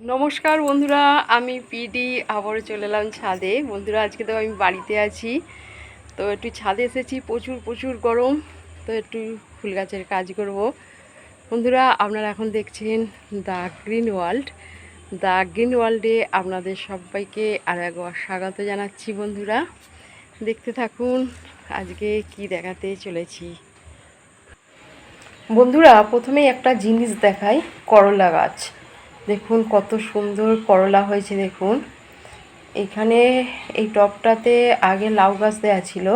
নমস্কার বন্ধুরা, আমি পিডি, আবারও চলে এলাম ছাদে। বন্ধুরা, আজকে তো আমি বাড়িতে আছি। তো একটু ছাদে এসেছি, প্রচুর প্রচুর গরম। তো একটু ফুল গাছের কাজ করব। বন্ধুরা, আপনারা এখন দেখছেন The Green World. The Green ওয়ার্ল্ডে আপনাদের সবাইকে আর একবার স্বাগত জানাচ্ছি বন্ধুরা। দেখতে থাকুন, আজকে কি দেখাতে চলেছি। বন্ধুরা, প্রথমে একটা জিনিস দেখাই, করলা গাছ। দেখুন কত সুন্দর করলা হয়েছে, দেখুন। এখানে এই টবটাতে আগে লাউ গাছ দেওয়া ছিল।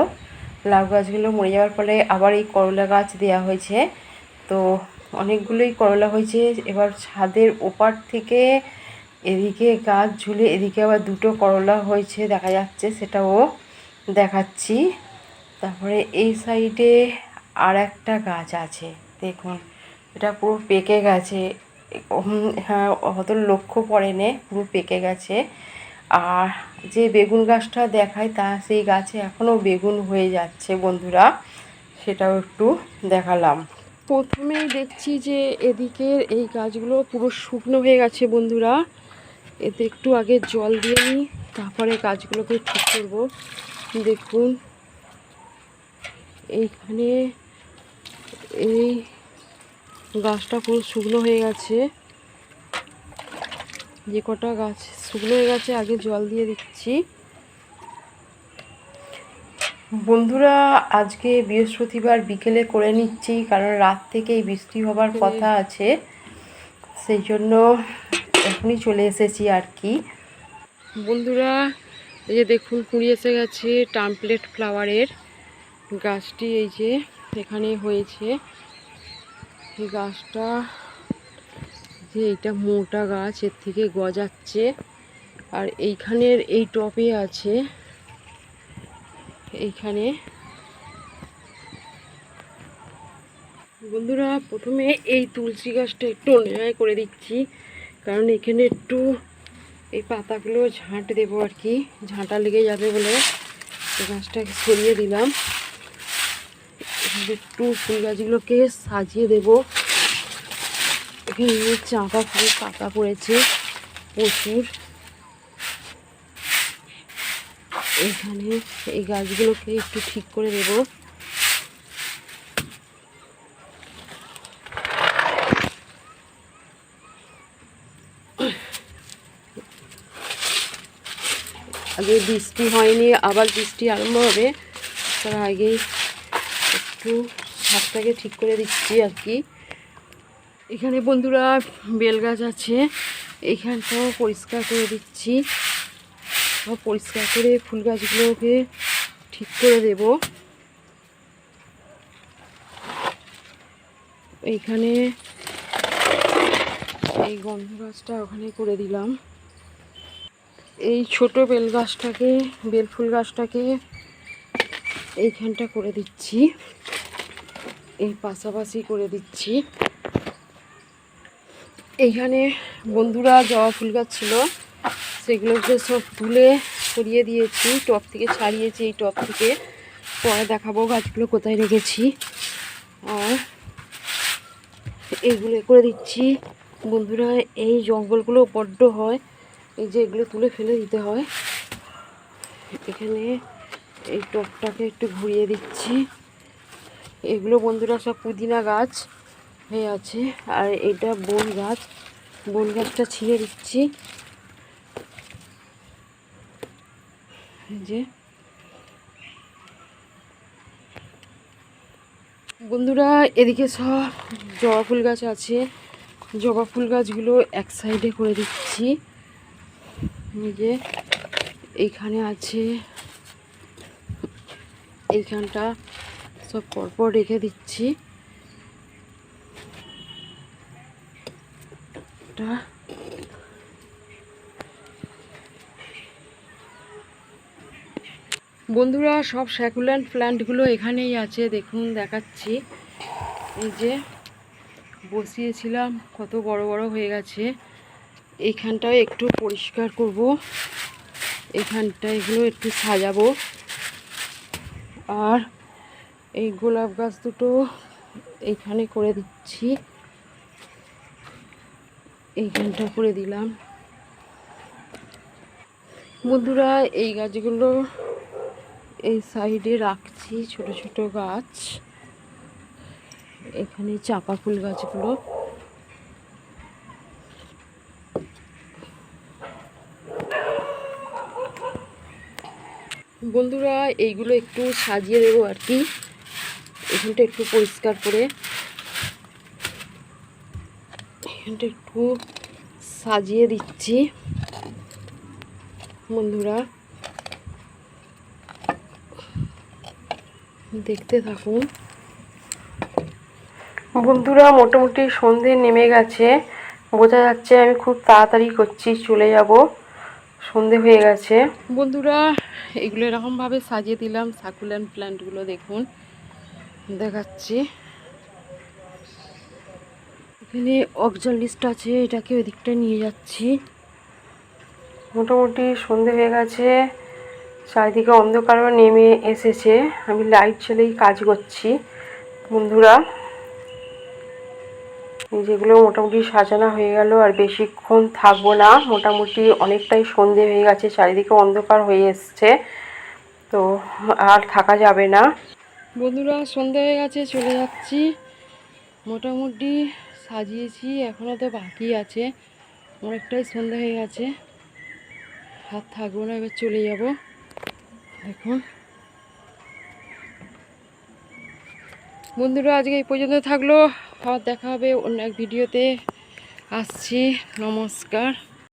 লাউ গাছগুলো মরে যাওয়ার ফলে আবার এই করলা গাছ দেওয়া হয়েছে। তো অনেকগুলোই করলা হয়েছে। এবার ছাদের ওপার থেকে এদিকে গাছ ঝুলে এদিকে আবার দুটো করলা হয়েছে দেখা যাচ্ছে, সেটাও দেখাচ্ছি। তারপরে এই সাইডে আর একটা গাছ আছে, দেখুন। এটা পুরো পেকে গেছে। অত লক্ষ্য পড়েনি, পুরো পেকে গেছে। আর যে বেগুন গাছটা দেখায় তা, সেই গাছে এখনও বেগুন হয়ে যাচ্ছে বন্ধুরা, সেটাও একটু দেখালাম। প্রথমেই দেখছি যে এদিকের এই গাছগুলো পুরো শুকনো হয়ে গেছে বন্ধুরা। এতে একটু আগে জল দিয়ে নিই, তারপরে গাছগুলোকে ঠিক করব। দেখুন, এইখানে এই গাছটা পুরো শুকনো হয়ে গেছে। যে কটা গাছ শুকনো হয়ে গেছে আগে জল দিয়ে দিচ্ছি। বন্ধুরা আজকে বৃহস্পতিবার বিকেলে করে নিচ্ছি কারণ রাত থেকেই বৃষ্টি হবার কথা আছে। সেই জন্য এখনই চলে এসেছি আর কি। বন্ধুরা এই যে দেখুন কুড়ি এসে গেছে টামপ্লেট ফ্লাওয়ারের গাছটি এই যে এখানে হয়েছে। এই গাছটা, যে এটা মোটা গাছ, এর থেকে গজাচ্ছে। আর এইখানের এই টপে আছে, এইখানে। বন্ধুরা, প্রথমে এই তুলসী গাছটা একটু অন্যায় করে দিচ্ছি কারণ এখানে একটু এই পাতাগুলো ঝাঁট দেবো আর কি, ঝাঁটা লেগে যাবে বলে। গাছটাকে সরিয়ে দিলাম। একটু ফুল গাছগুলোকে সাজিয়ে দেবো। এখানে চাঁপা ফুলের পাতা পড়েছে, প্রচুর। এখানে এই গাছগুলোকে একটু ঠিক করে দেবো। আগে বৃষ্টি হয়নি, আবার বৃষ্টি আরম্ভ হবে, তার আগেই একটু ছাদটাকে ঠিক করে দিচ্ছি আর কি। এখানে বন্ধুরা বেল গাছ আছে এইখানটাও পরিষ্কার করে দিচ্ছি। সব পরিষ্কার করে ফুল গাছগুলোকে ঠিক করে দেব। এইখানে এই গন্ধ গাছটা ওখানে করে দিলাম। এই ছোট বেল গাছটাকে, বেল ফুল গাছটাকে এইখানটা করে দিচ্ছি। এই পাশাপাশি করে দিচ্ছি। এইখানে বন্ধুরা জবা ফুল গাছ ছিল সেগুলোকে সব তুলে সরিয়ে দিয়েছি, টপ থেকে ছাড়িয়েছি এই টপ থেকে। পরে দেখাবো গাছগুলো কোথায় রেখেছি। আর এইগুলো করে দিচ্ছি। বন্ধুরা, এই জঙ্গলগুলো বড্ড হয়, এই যে এগুলো তুলে ফেলে দিতে হয়। এখানে এই টপটাকে একটু ঘুরিয়ে দিচ্ছি। এগুলো বন্ধুরা সব পুদিনা গাছ হয়ে আছে। আর এটা বন গাছ। বন গাছটা ছিঁড়ে দিচ্ছি। যে। বন্ধুরা, এদিকে সব জবা ফুল গাছ আছে। জবা ফুল গাছগুলো এক সাইডে করে দিচ্ছি। যে, এইখানে আছে এইখানটা সব পরপর রেখে দিচ্ছি। বন্ধুরা, সব স্যাকুল্যান্ট প্ল্যান্টগুলো এখানেই আছে, দেখুন, দেখাচ্ছি। এই যে বসিয়েছিলাম, কত বড় বড় হয়ে গেছে। এইখানটাও একটু পরিষ্কার করব। এখানটা এগুলো একটু সাজাবো। আর এই গোলাপ গাছ দুটো এখানে করে দিচ্ছি। এইখানটা করে দিলাম। বন্ধুরা, এই গাছগুলো এই সাইডে রাখছি, ছোট ছোট গাছ। এখানে চাপা ফুল গাছগুলো। বন্ধুরা, এইগুলো একটু সাজিয়ে দেবো আর কি। এখানটা একটু পরিষ্কার করে। এখানটা একটু সাজিয়ে দিচ্ছি। বন্ধুরা, দেখতে থাকুন। বন্ধুরা, মোটামুটি সন্ধে নেমে গেছে। বোঝা যাচ্ছে আমি খুব তাড়াতাড়ি করছি, চলে যাব। সন্ধে হয়ে গেছে। বন্ধুরা এগুলো এরকমভাবে সাজিয়ে দিলাম সাকুলেন্ট প্ল্যান্টগুলো দেখুন। দেখাচ্ছি। এখানে অক্সলিস্ট আছে এটাকে ওই দিকটা নিয়ে যাচ্ছি। মোটামুটি সন্ধে হয়ে গেছে চারিদিকে অন্ধকারও নেমে এসেছে। আমি লাইট ছেলেই কাজ করছি। বন্ধুরা যেগুলো মোটামুটি সাজানো হয়ে গেল আর বেশিক্ষণ থাকব না। মোটামুটি অনেকটাই সন্ধে হয়ে গেছে, চারিদিকে অন্ধকার হয়ে এসছে, তো আর থাকা যাবে না। বন্ধুরা, সন্ধে হয়ে গেছে, চলে যাচ্ছি। মোটামুটি সাজিয়েছি এখনও তো বাকি আছে। অনেকটাই সন্ধে হয়ে গেছে। হাত থাকব না, এবার চলে যাব। দেখুন। বন্ধুরা, আজকে এই পর্যন্ত থাকল। আবার দেখা হবে অন্য এক ভিডিওতে। আসছি নমস্কার।